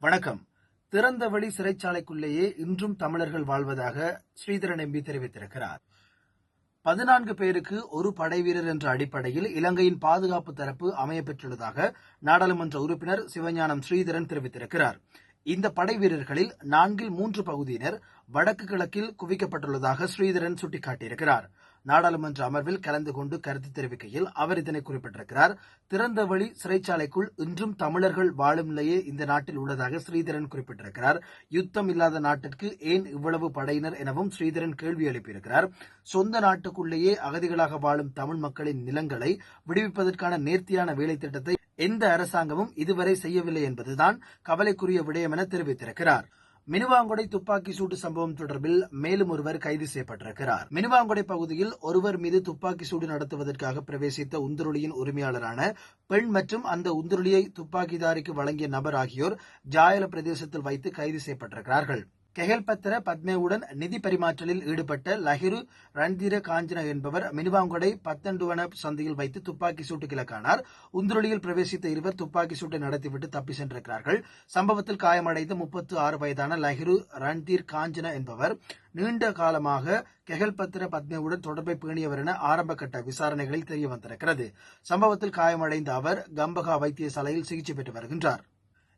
வணக்கம். திறந்தவெளி சிறைச்சாலைக்குள்ளேயே இன்றும் தமிழர்கள் வாழ்வதாக ஸ்ரீதரன் எம்பி தெரிவித்திருக்கிறார். பதினான்கு பேருக்கு ஒரு படைவீரர் என்ற அடிப்படையில் இலங்கையின் பாதுகாப்பு தரப்பு அமையப்பெற்றுள்ளதாக நாடாளுமன்ற உறுப்பினர் சிவஞானம் ஸ்ரீதரன் தெரிவித்திருக்கிறார். இந்த படை வீரர்களில் நான்கில் மூன்று பகுதியினர் வடக்கு கிழக்கில் குவிக்கப்பட்டுள்ளதாக ஸ்ரீதரன் சுட்டிக்காட்டியிருக்கிறார். நாடாளுமன்ற அமர்வில் கலந்து கொண்டு கருத்து தெரிவிக்கையில் அவர் இதனை குறிப்பிட்டிருக்கிறார். திறந்தவெளி சிறைச்சாலைக்குள் இன்றும் தமிழர்கள் வாழும் நிலையே இந்த நாட்டில் உள்ளதாக ஸ்ரீதரன் குறிப்பிட்டிருக்கிறார். யுத்தம் இல்லாத நாட்டிற்கு ஏன் இவ்வளவு படையினர் எனவும் ஸ்ரீதரன் கேள்வி எழுப்பியிருக்கிறார். சொந்த நாட்டுக்குள்ளேயே அகதிகளாக வாழும் தமிழ் மக்களின் நிலங்களை விடுவிப்பதற்கான நேர்த்தியான வேலை திட்டத்தை எந்த அரசாங்கமும் இதுவரை செய்யவில்லை என்பதுதான் கவலைக்குரிய விடயம் என தெரிவித்திருக்கிறார். மினுவாங்குடை துப்பாக்கி சூட்டு சம்பவம் தொடர்பில் மேலும் ஒருவர் கைது செய்யப்பட்டிருக்கிறார். மினுவாங்குடை பகுதியில் ஒருவர் மீது துப்பாக்கி சூடு நடத்துவதற்காக பிரவேசித்த உந்துருளியின் உரிமையாளரான பெண் மற்றும் அந்த உந்துருளியை துப்பாக்கிதாரிக்கு வழங்கிய நபர் ஆகியோர் ஜாயல பிரதேசத்தில் வைத்து கைது செய்யப்பட்டிருக்கிறார்கள். கெஹல்பத்திர பத்மேவுடன் நிதி பரிமாற்றலில் ஈடுபட்ட லஹிரு ரன்தீர காஞ்சன என்பவர் மினிவாங்கொடை பத்தண்டுவன சந்தையில் வைத்து துப்பாக்கி சூட்டு கிழக்கானார். உந்துருளியில் பிரவேசித்த இருவர் துப்பாக்கி சூட்டை நடத்திவிட்டு தப்பி சென்றிருக்கிறார்கள். சம்பவத்தில் காயமடைந்த முப்பத்து ஆறு வயதான லஹிரு ரண்தீர் காஞ்சன என்பவர் நீண்ட காலமாக கெகல்பத்திர பத்மேவுடன் தொடர்பை பேணியவர் என ஆரம்ப கட்ட விசாரணைகளில் தெரிய வந்திருக்கிறது சம்பவத்தில் காயமடைந்த அவர் கம்பகா வைத்தியசாலையில் சிகிச்சை பெற்று வருகின்றார்.